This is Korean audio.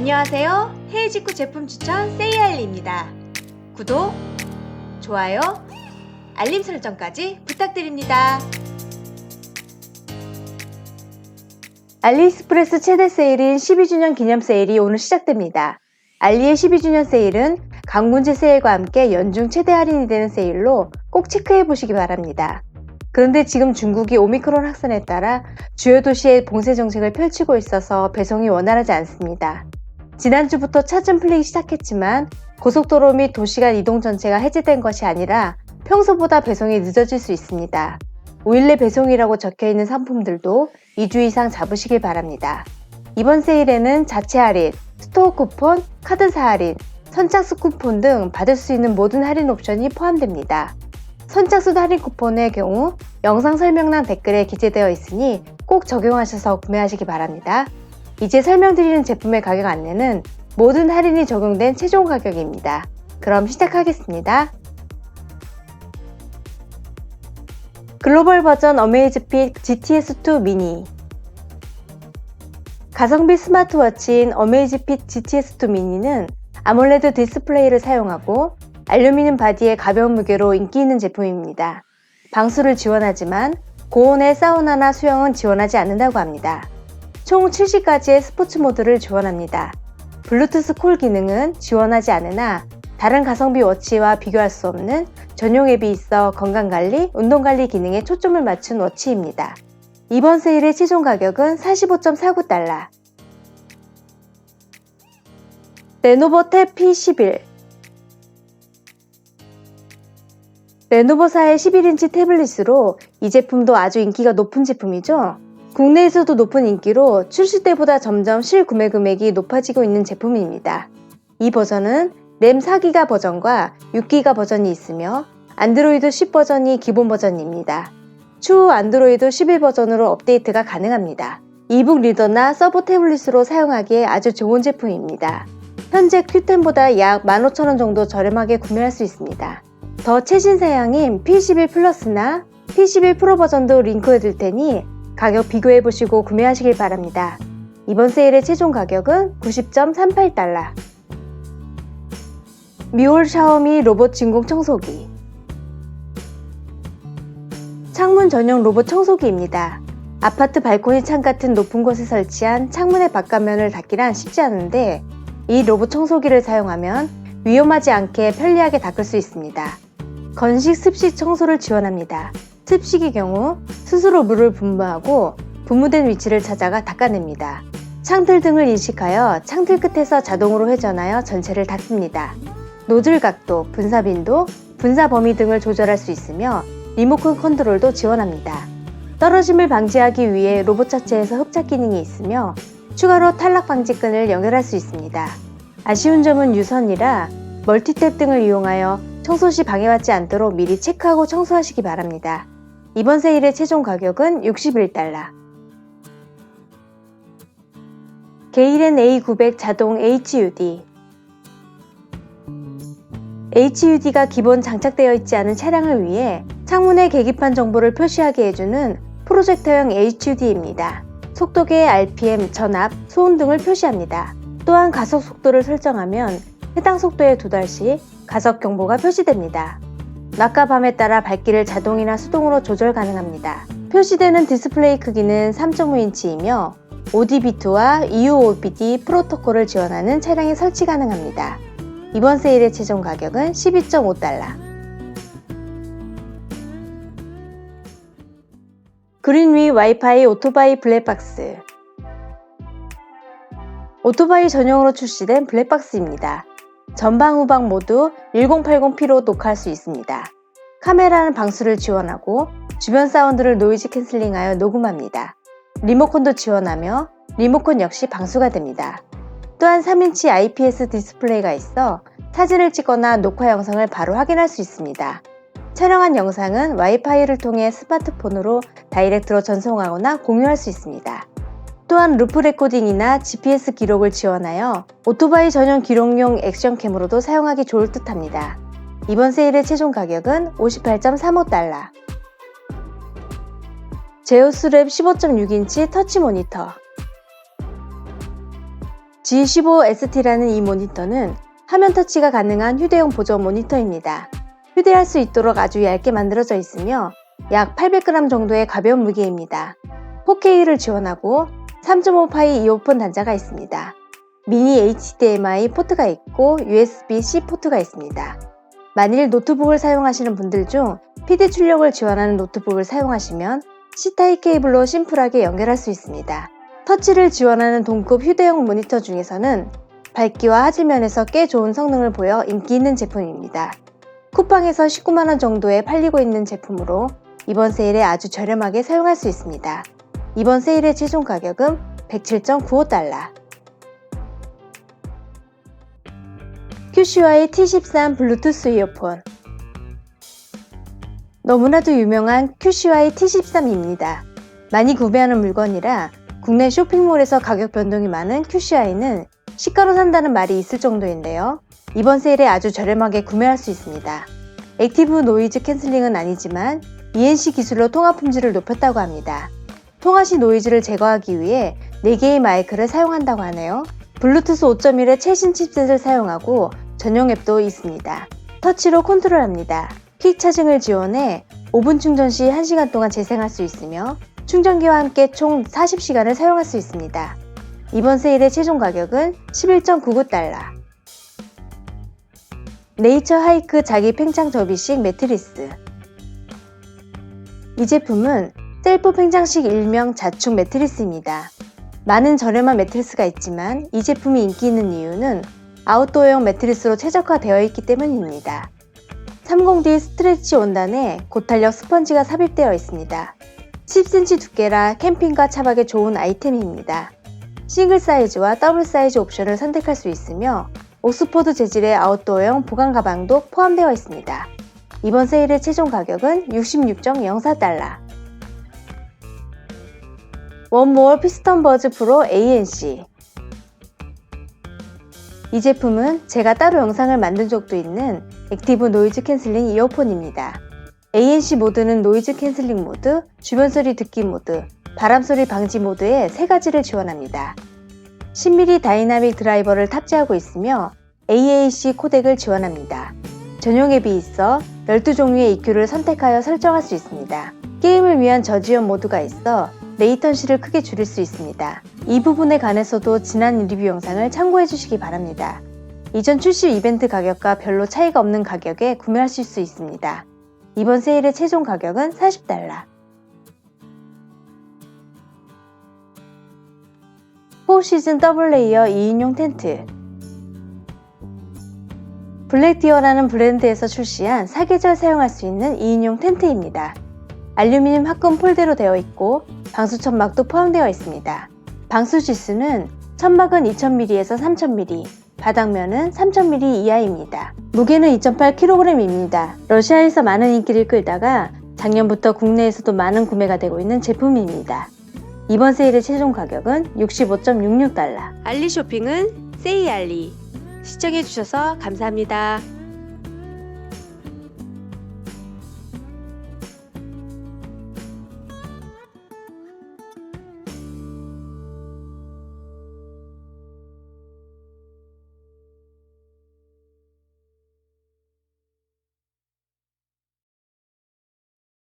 안녕하세요. 해외 직구 제품 추천 세이알리입니다. 구독, 좋아요, 알림 설정까지 부탁드립니다. 알리익스프레스 최대 세일인 12주년 기념 세일이 오늘 시작됩니다. 알리의 12주년 세일은 강군제 세일과 함께 연중 최대 할인이 되는 세일로 꼭 체크해 보시기 바랍니다. 그런데 지금 중국이 오미크론 확산에 따라 주요 도시의 봉쇄 정책을 펼치고 있어서 배송이 원활하지 않습니다. 지난주부터 차점 풀리기 시작했지만 고속도로 및 도시간 이동 전체가 해제된 것이 아니라 평소보다 배송이 늦어질 수 있습니다. 5일 내 배송이라고 적혀 있는 상품들도 2주 이상 잡으시길 바랍니다. 이번 세일에는 자체 할인, 스토어 쿠폰, 카드사 할인, 선착순 쿠폰 등 받을 수 있는 모든 할인 옵션이 포함됩니다. 선착순 할인 쿠폰의 경우 영상 설명란 댓글에 기재되어 있으니 꼭 적용하셔서 구매하시기 바랍니다. 이제 설명드리는 제품의 가격 안내는 모든 할인이 적용된 최종 가격입니다. 그럼 시작하겠습니다. 글로벌 버전 어메이즈핏 GTS2 미니 가성비 스마트워치인 어메이즈핏 GTS2 미니는 아몰레드 디스플레이를 사용하고 알루미늄 바디의 가벼운 무게로 인기 있는 제품입니다. 방수를 지원하지만 고온의 사우나나 수영은 지원하지 않는다고 합니다. 총 70가지의 스포츠 모드를 지원합니다. 블루투스 콜 기능은 지원하지 않으나 다른 가성비 워치와 비교할 수 없는 전용 앱이 있어 건강관리, 운동관리 기능에 초점을 맞춘 워치입니다. 이번 세일의 최종 가격은 45.49달러. 레노버 탭 P11 레노버사의 11인치 태블릿으로 이 제품도 아주 인기가 높은 제품이죠. 국내에서도 높은 인기로 출시 때보다 점점 실구매 금액이 높아지고 있는 제품입니다. 이 버전은 램 4기가 버전과 6기가 버전이 있으며 안드로이드 10 버전이 기본 버전입니다. 추후 안드로이드 11 버전으로 업데이트가 가능합니다. 이북 리더나 서버 태블릿으로 사용하기에 아주 좋은 제품입니다. 현재 Q10보다 약 15,000원 정도 저렴하게 구매할 수 있습니다. 더 최신 사양인 P11 플러스나 P11 프로 버전도 링크해 둘 테니 가격 비교해 보시고 구매하시길 바랍니다. 이번 세일의 최종 가격은 90.38달러. 미올 샤오미 로봇 진공 청소기. 창문 전용 로봇 청소기입니다. 아파트 발코니 창 같은 높은 곳에 설치한 창문의 바깥면을 닦기란 쉽지 않은데 이 로봇 청소기를 사용하면 위험하지 않게 편리하게 닦을 수 있습니다. 건식 습식 청소를 지원합니다. 습식의 경우 스스로 물을 분무하고 분무된 위치를 찾아가 닦아냅니다. 창틀 등을 인식하여 창틀 끝에서 자동으로 회전하여 전체를 닦습니다. 노즐 각도, 분사 빈도, 분사 범위 등을 조절할 수 있으며 리모컨 컨트롤도 지원합니다. 떨어짐을 방지하기 위해 로봇 자체에서 흡착 기능이 있으며 추가로 탈락 방지끈을 연결할 수 있습니다. 아쉬운 점은 유선이라 멀티탭 등을 이용하여 청소 시 방해받지 않도록 미리 체크하고 청소하시기 바랍니다. 이번 세일의 최종 가격은 61달러. 게일엔 A900 자동 HUD HUD가 기본 장착되어 있지 않은 차량을 위해 창문의 계기판 정보를 표시하게 해주는 프로젝터형 HUD입니다. 속도계, RPM, 전압, 소음 등을 표시합니다. 또한 가속 속도를 설정하면 해당 속도에 도달 시 가속 경보가 표시됩니다. 낮과 밤에 따라 밝기를 자동이나 수동으로 조절 가능합니다. 표시되는 디스플레이 크기는 3.5인치이며 ODB2와 EUOBD 프로토콜을 지원하는 차량에 설치 가능합니다. 이번 세일의 최종 가격은 12.5달러. 그린위 와이파이 오토바이 블랙박스 오토바이 전용으로 출시된 블랙박스입니다. 전방 후방 모두 1080p로 녹화할 수 있습니다. 카메라는 방수를 지원하고 주변 사운드를 노이즈 캔슬링하여 녹음합니다. 리모컨도 지원하며 리모컨 역시 방수가 됩니다. 또한 3인치 IPS 디스플레이가 있어 사진을 찍거나 녹화 영상을 바로 확인할 수 있습니다. 촬영한 영상은 와이파이를 통해 스마트폰으로 다이렉트로 전송하거나 공유할 수 있습니다. 또한 루프 레코딩이나 GPS 기록을 지원하여 오토바이 전용 기록용 액션캠으로도 사용하기 좋을 듯 합니다. 이번 세일의 최종 가격은 58.35달러. 제우스 랩 15.6인치 터치 모니터 G15ST라는 이 모니터는 화면 터치가 가능한 휴대용 보조 모니터입니다. 휴대할 수 있도록 아주 얇게 만들어져 있으며 약 800g 정도의 가벼운 무게입니다. 4K를 지원하고 3.5파이 이어폰 단자가 있습니다. 미니 HDMI 포트가 있고 USB-C 포트가 있습니다. 만일 노트북을 사용하시는 분들 중 PD 출력을 지원하는 노트북을 사용하시면 C타입 케이블로 심플하게 연결할 수 있습니다. 터치를 지원하는 동급 휴대용 모니터 중에서는 밝기와 화질면에서 꽤 좋은 성능을 보여 인기 있는 제품입니다. 쿠팡에서 19만원 정도에 팔리고 있는 제품으로 이번 세일에 아주 저렴하게 사용할 수 있습니다. 이번 세일의 최종 가격은 107.95달러. QCY T13 블루투스 이어폰 너무나도 유명한 QCY T13입니다. 많이 구매하는 물건이라 국내 쇼핑몰에서 가격 변동이 많은 QCY는 시가로 산다는 말이 있을 정도인데요. 이번 세일에 아주 저렴하게 구매할 수 있습니다. 액티브 노이즈 캔슬링은 아니지만 ENC 기술로 통화 품질을 높였다고 합니다. 통화 시 노이즈를 제거하기 위해 4개의 마이크를 사용한다고 하네요. 블루투스 5.1의 최신 칩셋을 사용하고 전용 앱도 있습니다. 터치로 컨트롤합니다. 퀵 차징을 지원해 5분 충전 시 1시간 동안 재생할 수 있으며 충전기와 함께 총 40시간을 사용할 수 있습니다. 이번 세일의 최종 가격은 11.99달러. 네이처 하이크 자기 팽창 접이식 매트리스. 이 제품은 셀프 팽창식 일명 자축 매트리스입니다. 많은 저렴한 매트리스가 있지만 이 제품이 인기 있는 이유는 아웃도어용 매트리스로 최적화되어 있기 때문입니다. 30D 스트레치 원단에 고탄력 스펀지가 삽입되어 있습니다. 10cm 두께라 캠핑과 차박에 좋은 아이템입니다. 싱글 사이즈와 더블 사이즈 옵션을 선택할 수 있으며 옥스포드 재질의 아웃도어용 보관 가방도 포함되어 있습니다. 이번 세일의 최종 가격은 66.04달러. 원모어 피스턴 버즈 프로 ANC 이 제품은 제가 따로 영상을 만든 적도 있는 액티브 노이즈 캔슬링 이어폰입니다. ANC 모드는 노이즈 캔슬링 모드, 주변 소리 듣기 모드, 바람 소리 방지 모드의 세 가지를 지원합니다. 10mm 다이나믹 드라이버를 탑재하고 있으며 AAC 코덱을 지원합니다. 전용 앱이 있어 12종류의 EQ를 선택하여 설정할 수 있습니다. 게임을 위한 저지연 모드가 있어 레이턴시를 크게 줄일 수 있습니다. 이 부분에 관해서도 지난 리뷰 영상을 참고해 주시기 바랍니다. 이전 출시 이벤트 가격과 별로 차이가 없는 가격에 구매하실 수 있습니다. 이번 세일의 최종 가격은 40달러. 4시즌 더블 레이어 2인용 텐트 블랙디어라는 브랜드에서 출시한 사계절 사용할 수 있는 2인용 텐트입니다. 알루미늄 합금 폴대로 되어 있고 방수 천막도 포함되어 있습니다. 방수 지수는 천막은 2000mm에서 3000mm, 바닥면은 3000mm 이하입니다. 무게는 2.8kg입니다. 러시아에서 많은 인기를 끌다가 작년부터 국내에서도 많은 구매가 되고 있는 제품입니다. 이번 세일의 최종 가격은 65.66달러. 알리 쇼핑은 세이알리. 시청해주셔서 감사합니다.